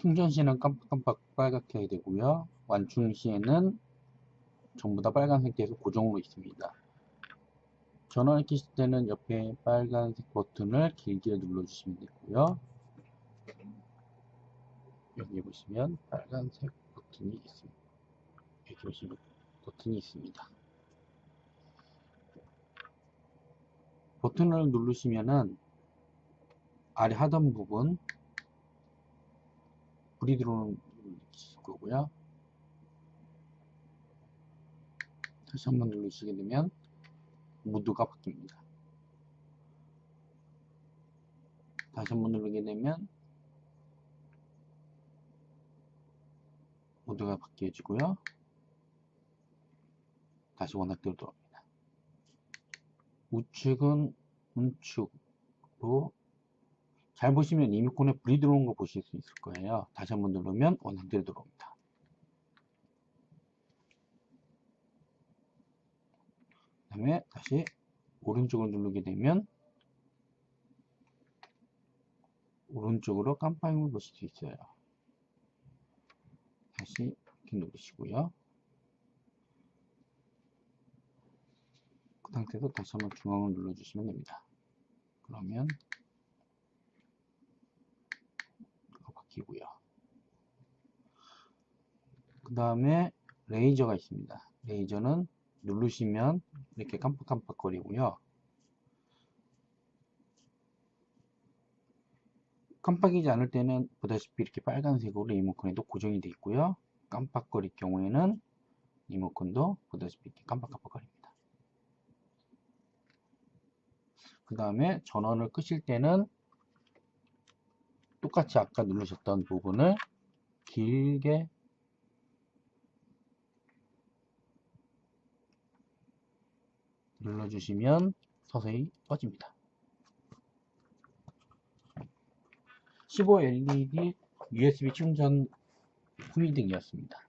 충전 시에는 깜빡깜빡 빨갛게 되고요. 완충 시에는 전부 다 빨간색 돼서 고정으로 있습니다. 전원을 켜실 때는 옆에 빨간색 버튼을 길게 눌러주시면 되고요. 여기 보시면 빨간색 버튼이 있습니다. 여기 보시면 버튼이 있습니다. 버튼을 누르시면은 아래 하단 부분 불이 들어오는 거고요. 다시 한번 누르시게 되면 모드가 바뀝니다. 다시 한번 누르게 되면 모드가 바뀌어지고요. 다시 원학대로 돌아옵니다. 우측은 우측으로 잘 보시면 리모컨에 불이 들어오는 거 보실 수 있을 거예요. 다시 한번 누르면 원상대로 들어옵니다. 그 다음에 다시 오른쪽을 누르게 되면 오른쪽으로 깜빡임을 보실 수 있어요. 다시 이렇게 누르시고요. 그 상태에서 다시 한번 중앙을 눌러주시면 됩니다. 그러면 바뀌고요. 그 다음에 레이저가 있습니다. 레이저는 누르시면 이렇게 깜빡깜빡 거리고요. 깜빡이지 않을 때는 보다시피 이렇게 빨간색으로 리모컨에도 고정이 되어 있고요. 깜빡거릴 경우에는 리모컨도 보다시피 이렇게 깜빡깜빡거립니다. 그 다음에 전원을 끄실 때는 똑같이 아까 누르셨던 부분을 길게 눌러주시면 서서히 꺼집니다. 15 LED USB 충전 후미등이었습니다.